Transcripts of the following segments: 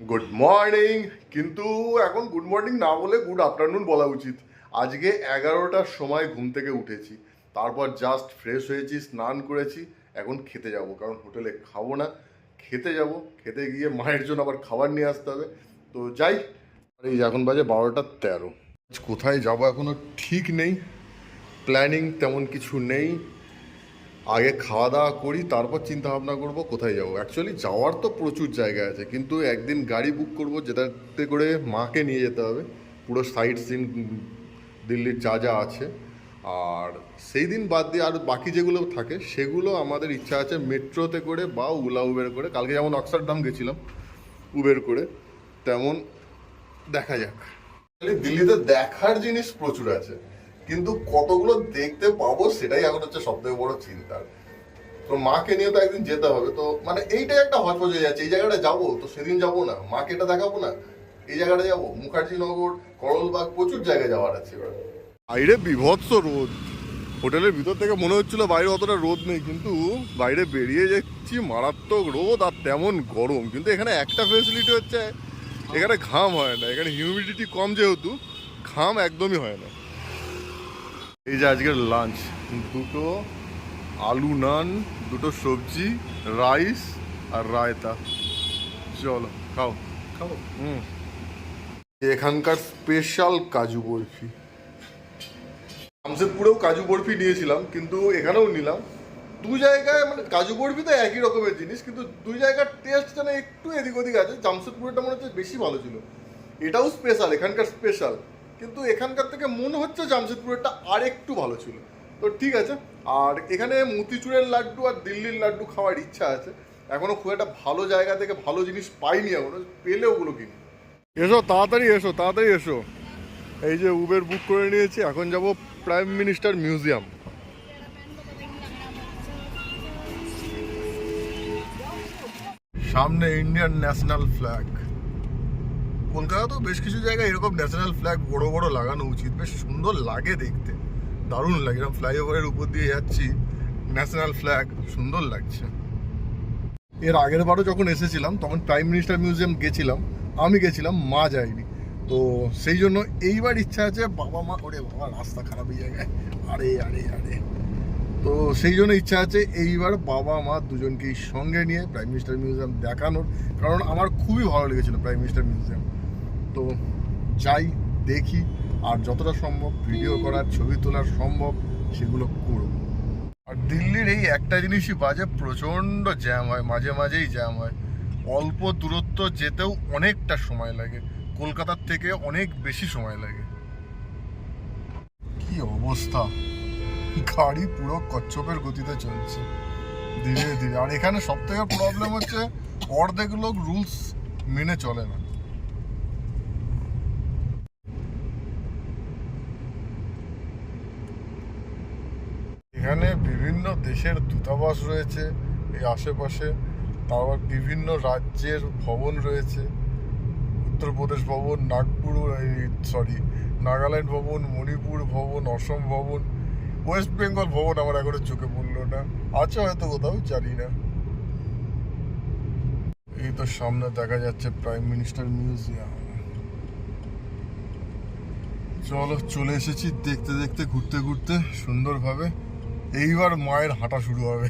Good morning কিন্তু এখন good morning না বলে গুড আফটারনুন বলা উচিত। আজকে এগারোটার সময় ঘুম থেকে উঠেছি। তারপর জাস্ট ফ্রেশ হয়েছি, স্নান করেছি। এখন খেতে যাব, কারণ হোটেলে খাব না। খেতে যাব, খেতে গিয়ে মায়ের জন্য আবার খাবার নিয়ে আসতে হবে। তো যাই এই এখন বাজে বারোটা তেরো। কোথায় যাব এখনও ঠিক নেই। প্ল্যানিং তেমন কিছু নেই। আগে খাওয়া দাওয়া করি, তারপর চিন্তা ভাবনা করব কোথায় যাব। অ্যাকচুয়ালি যাওয়ার তো প্রচুর জায়গা আছে, কিন্তু একদিন গাড়ি বুক করব যেটাতে করে মাকে নিয়ে যেতে হবে। পুরো সাইট সিন দিল্লির যা যা আছে। আর সেই দিন বাদ দিয়ে আর বাকি যেগুলো থাকে, সেগুলো আমাদের ইচ্ছা আছে মেট্রোতে করে বা উলা উবের করে। কালকে যেমন অক্সারডাম গেছিলাম উবের করে, তেমন দেখা যাক। দিল্লিতে দেখার জিনিস প্রচুর আছে। কিন্তু কতগুলো দেখতে পাবো সেটাই এখন হচ্ছে সব থেকে বড় চিন্তা। তো মাকে নিয়ে তো একদিন যেতে হবে, তো মানে এইটাই একটা হজপজ হয়ে যাচ্ছে, এই জায়গাটা যাব, তো সেদিন যাব না, মাকে এটা দেখাবো না, এই জায়গাটা যাব, মুখার্জি নগর করলবাগ প্রচুর জায়গায় যাওয়ার আছে এবার। বাইরে বিভৎস রোদ। হোটেলের ভিতর থেকে মনে হচ্ছিল বাইরে অতটা রোদ নেই, কিন্তু বাইরে বেরিয়ে যাচ্ছি, মারাত্মক রোদ আর তেমন গরম, কিন্তু এখানে একটা ফেসিলিটি হচ্ছে, এখানে ঘাম হয় না, এখানে হিউমিডিটি কম যেহেতু, ঘাম একদমই হয় না। এই যে আজকের লাঞ্চ দুটো আলু নান দুটো সবজি রাইস আর রায়তা। চলো খাও। খাও হুম। এখানকার স্পেশাল কাজু বরফি। জামশেদপুরেও কাজু বরফি নিয়েছিলাম কিন্তু এখানেও নিলাম। দু জায়গায় মানে কাজু বরফি তো একই রকমের জিনিস কিন্তু দুই জায়গার টেস্ট যেন একটু এদিক ওদিক আছে। জামশেদপুরেরটা মনে হচ্ছে বেশি ভালো ছিল। এটাও স্পেশাল এখানকার স্পেশাল কিন্তু এখানকার থেকে মনে হচ্ছে জামশেদপুরেরটা আর একটু ভালো ছিল। তো ঠিক আছে, আর এখানে মতিচুরের লাড্ডু আর দিল্লির লাড্ডু খাওয়ার ইচ্ছা আছে। এখনও খুব একটা ভালো জায়গা থেকে ভালো জিনিস পাইনি এখনও, পেলে ওগুলো কিনি। এসো, তাড়াতাড়ি এসো তাড়াতাড়ি এসো। এই যে উবের বুক করে নিয়েছি, এখন যাব প্রাইম মিনিস্টার মিউজিয়াম সামনে ইন্ডিয়ান ন্যাশনাল ফ্ল্যাগ কলকাতাতেও বেশ কিছু জায়গায় এরকম ন্যাশনাল ফ্ল্যাগ বড় বড় লাগানো উচিত, বেশ সুন্দর লাগে দেখতে। দারুণ লাগে, এরকম ফ্লাইওভারের উপর দিয়ে যাচ্ছি ন্যাশনাল ফ্ল্যাগ, সুন্দর লাগছে। এর আগের বারও যখন এসেছিলাম, তখন প্রাইম মিনিস্টার মিউজিয়াম গেছিলাম, আমি গেছিলাম, মা যায়নি। তো সেই জন্য এইবার ইচ্ছা আছে, বাবা মা, ওরে বাবা, রাস্তা খারাপ এই জায়গায় আরে আরে আরে। তো সেই জন্য ইচ্ছা আছে এইবার বাবা মা দুজনকেই সঙ্গে নিয়ে প্রাইম মিনিস্টার মিউজিয়াম দেখানোর, কারণ আমার খুবই ভালো লেগেছিলো প্রাইম মিনিস্টার মিউজিয়াম। তো যাই, দেখি, আর যতটা সম্ভব ভিডিও করার, ছবি তোলার সম্ভব, সেগুলো করব। আর দিল্লির এই একটা জিনিসই বাজে, প্রচণ্ড জ্যাম হয়, মাঝে মাঝেই জ্যাম হয়। অল্প দূরত্ব যেতেও অনেকটা সময় লাগে, কলকাতার থেকে অনেক বেশি সময় লাগে। কি অবস্থা? গাড়ি পুরো কচ্ছপের গতিতে চলছে, ধীরে ধীরে। আর এখানে সব থেকে প্রবলেম হচ্ছে, অর্ধেক লোক রুলস মেনে চলে না। এখানে বিভিন্ন দেশের দূতাবাস রয়েছে, এই আশেপাশে। তারপর বিভিন্ন রাজ্যের ভবন রয়েছে। উত্তরপ্রদেশ ভবন, নাগপুর সরি নাগাল্যান্ড ভবন, মণিপুর ভবন, অসম ভবন, ওয়েস্ট বেঙ্গল ভবন আমার এখনও চোখে পড়ল না। আছে হয়তো কোথাও, জানি না। এই তো সামনে দেখা যাচ্ছে প্রাইম মিনিস্টার মিউজিয়াম চলো, চলে এসেছি দেখতে দেখতে, ঘুরতে ঘুরতে সুন্দরভাবে। এইবার মায়ের হাঁটা শুরু হবে।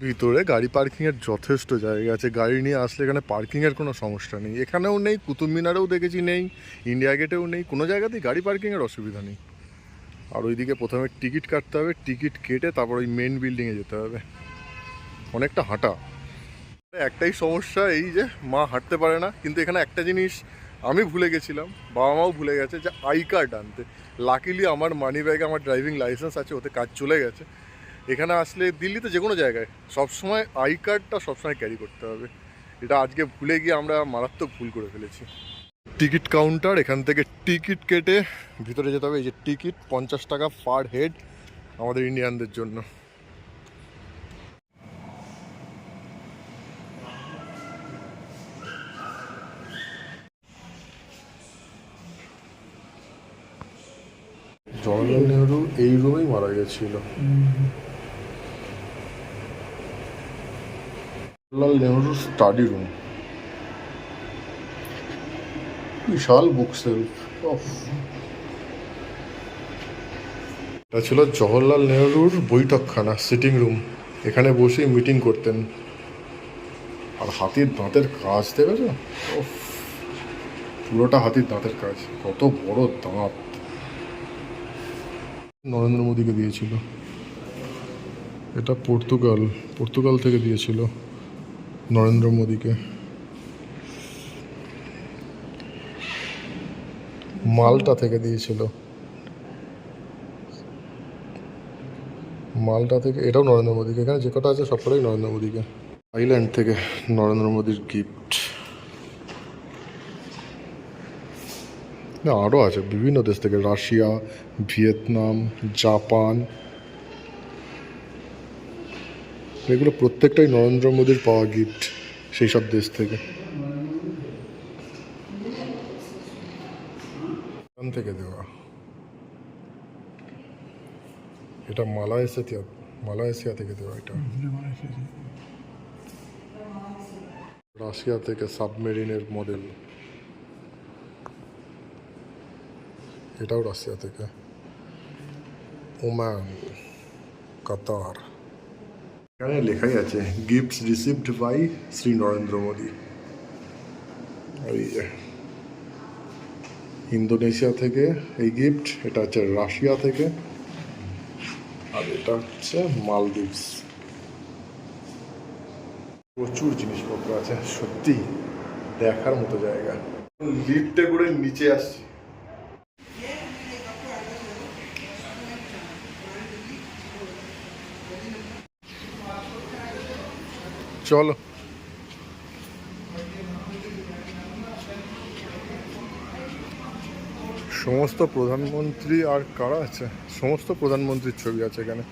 ভিতরে গাড়ি পার্কিং এর যথেষ্ট জায়গা আছে। গাড়ি নিয়ে আসলে এখানে পার্কিং এর কোনো সমস্যা নেই। এখানেও নেই, কুতুব মিনারেও দেখেছি নেই, ইন্ডিয়া গেটেও নেই। কোনো জায়গাতেই গাড়ি পার্কিং এর অসুবিধা নেই। আর ওইদিকে প্রথমে টিকিট কাটতে হবে, টিকিট কেটে তারপর ওই মেন বিল্ডিংয়ে যেতে হবে। অনেকটা হাঁটা। একটাই সমস্যা এই যে, মা হাঁটতে পারে না। কিন্তু এখানে একটা জিনিস আমি ভুলে গেছিলাম বাবা মাও ভুলে গেছে যে আই কার্ড আনতে। লাকিলি আমার মানি ব্যাগে আমার ড্রাইভিং লাইসেন্স আছে, ওতে কাজ চলে গেছে। এখানে আসলে দিল্লিতে যে কোনো জায়গায় সবসময় আই কার্ডটা সবসময় ক্যারি করতে হবে। এটা আজকে ভুলে গিয়ে আমরা মারাত্মক ভুল করে ফেলেছি। টিকিট কাউন্টার এখান থেকে টিকিট কেটে ভিতরে যেতে হবে। এই যে টিকিট পঞ্চাশ টাকা পার হেড আমাদের ইন্ডিয়ানদের জন্য। জওয়াহরলাল নেহরু এই রুমেই মারা গেছিল। জওয়াহরলাল নেহরু স্টাডি রুম বিশাল বুক সেলফ এটা ছিল জওহরলাল নেহরুর বৈঠকখানা সিটিং রুম এখানে বসেই মিটিং করতেন। আর হাতির দাঁতের কাজ দেবে পুরোটা হাতির দাঁতের কাজ। কত বড় দাঁত। নরেন্দ্র মোদীকে দিয়েছিল। এটা পর্তুগাল পর্তুগাল থেকে দিয়েছিল নরেন্দ্র মোদীকে। মালটা থেকে দিয়েছিল। মালটা থেকে, এটাও নরেন্দ্র মোদীকে। এখানে যে কটা আছে সবকটাই নরেন্দ্র মোদীকে। থাইল্যান্ড থেকে নরেন্দ্র মোদীর গিফট না আরও আছে। বিভিন্ন দেশ থেকে রাশিয়া, ভিয়েতনাম, জাপান। এগুলো প্রত্যেকটাই নরেন্দ্র মোদীর পাওয়া গিফট সেই সব দেশ থেকে। থেকে দেওয়া। এটা মালয়েশিয়া মালয়েশিয়া থেকে দেওয়া এটা। রাশিয়া থেকে সাবমেরিনের মডেল। এটাও রাশিয়া থেকে ওমান কাতার এখানে লেখাই আছে gifts received by Shri Narendra Modi এই ইন্দোনেশিয়া থেকে এই গিফট এটা হচ্ছে রাশিয়া থেকে আর এটা হচ্ছে মালদ্বীপস প্রচুর জিনিসপত্র আছে সত্যি দেখার মতো জায়গা। লিফটে করে নিচে আসছি। চলো সমস্ত প্রধানমন্ত্রী আর কারা আছে সমস্ত প্রধানমন্ত্রীর ছবি আছে এখানে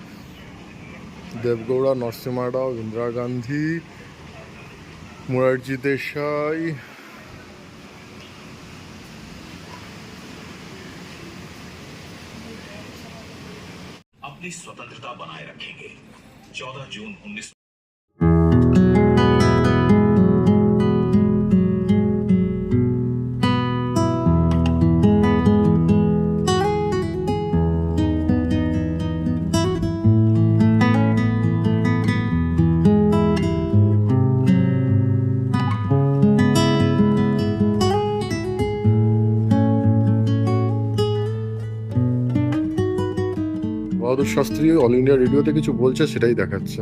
দেবগৌড়া নরসিমা রাও ইন্দিরা গান্ধী মোরারজি দেশাই अपनी स्वतंत्रता बनाए रखेंगे 14 जून उन्नीस বাহাদুর শাস্ত্রী অল ইন্ডিয়া রেডিওতে কিছু বলছে, সেটাই দেখাচ্ছে।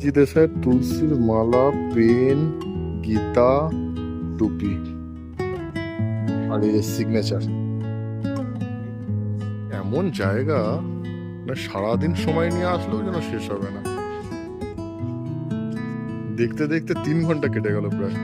জি দেশের তুলসীর মালা, পেন, গীতা, টুপি। আর এই সিগনেচার এমন জায়গা, না সারাদিন সময় নিয়ে আসলেও যেন শেষ হবে না। দেখতে দেখতে তিন ঘণ্টা কেটে গেল প্রায়।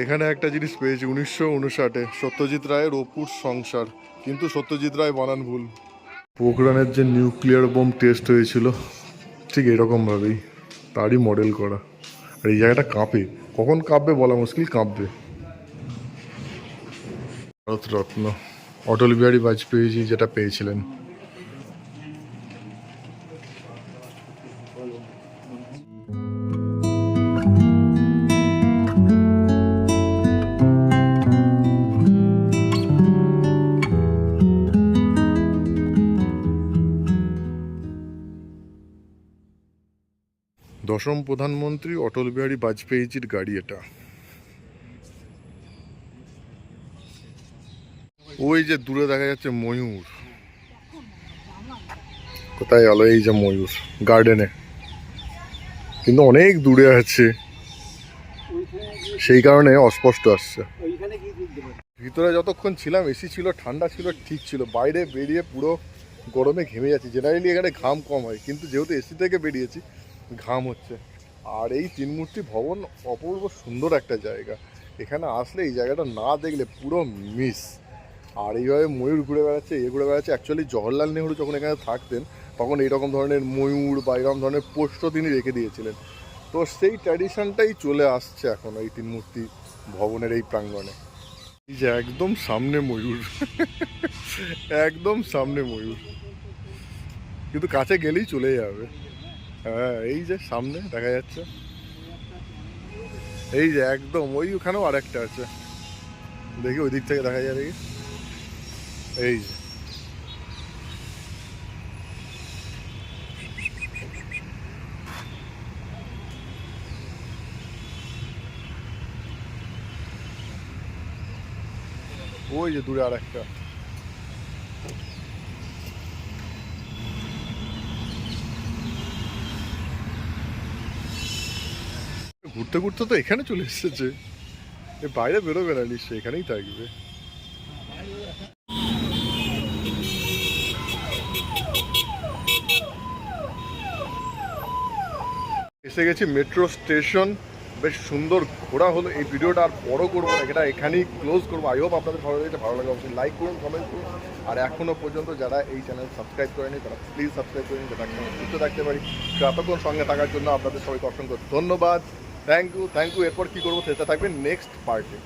এখানে একটা জিনিস পেয়েছি, উনিশশো উনষাটে, সত্যজিৎ রায়ের অপুর সংসার। কিন্তু সত্যজিৎ রায় বানান ভুল। পোখরানের যে নিউক্লিয়ার বোম টেস্ট হয়েছিল, ঠিক এরকমভাবেই, তারই মডেল করা। আর এই জায়গাটা কাঁপে। কখন কাঁপবে বলা মুশকিল, কাঁপবে। ভারতরত্ন। অটল বিহারী বাজপেয়ীজি যেটা পেয়েছিলেন। দশম প্রধানমন্ত্রী অটল বিহারী বাজপেয়ীজির গাড়ি এটা। ওই যে দূরে দেখা যাচ্ছে ময়ূর। কোথায় গেল এই যে ময়ূর গার্ডেনে কিন্তু অনেক দূরে আছে। সেই কারণে অস্পষ্ট আসছে। ভিতরে যতক্ষণ ছিলাম, এসি ছিল, ঠান্ডা ছিল, ঠিক ছিল। বাইরে বেরিয়ে পুরো গরমে ঘেমে যাচ্ছি। জেনারেলি এখানে ঘাম কম হয়, কিন্তু যেহেতু এসি থেকে বেরিয়েছি ঘাম হচ্ছে। আর এই তিনমূর্তি ভবন অপূর্ব সুন্দর একটা জায়গা। এখানে আসলে এই জায়গাটা না দেখলে পুরো মিস। আর এইভাবে ময়ূর ঘুরে বেড়াচ্ছে, এ ঘুরে বেড়াচ্ছে। অ্যাকচুয়ালি জওহরলাল নেহরু যখন এখানে থাকতেন, তখন এইরকম ধরনের ময়ূর বা এরকম ধরনের পোস্ট তিনি রেখে দিয়েছিলেন। তো সেই ট্র্যাডিশনটাই চলে আসছে এখন এই তিন মূর্তি ভবনের এই প্রাঙ্গণে। এই যে একদম সামনে ময়ূর। একদম সামনে ময়ূর। কিন্তু কাছে গেলেই চলে যাবে। হ্যাঁ এই যে সামনে দেখা যাচ্ছে। এই যে একদম, ওই ওখানেও আরেকটা আছে। দেখি ওই দিক থেকে দেখা যাবে কি এই যে। ওই যে দূরে আরেকটা। ঘুরতে ঘুরতে তো এখানে চলে এসেছে। এ বাইরে বেরোবে না, নিশ্চয়ই এখানেই থাকবে। এসে গেছি মেট্রো স্টেশন। বেশ সুন্দর ঘোরা হলো। এই ভিডিওটা আর বড় করব না, এটা এখানেই ক্লোজ করব। আই হোপ আপনাদের ভালো লেগেছে, ভালো লাগে অবশ্যই লাইক করুন কমেন্ট করুন। আর এখনও পর্যন্ত যারা এই চ্যানেল সাবস্ক্রাইব করেনি, তারা প্লিজ সাবস্ক্রাইব করে নিন, যাতে সুস্থ থাকতে পারি। সঙ্গে থাকার জন্য আপনাদের সবাইকে অসংখ্য ধন্যবাদ। থ্যাংক ইউ থ্যাংক ইউ এরপর কী করব সেটা থাকবে নেক্সট পার্টে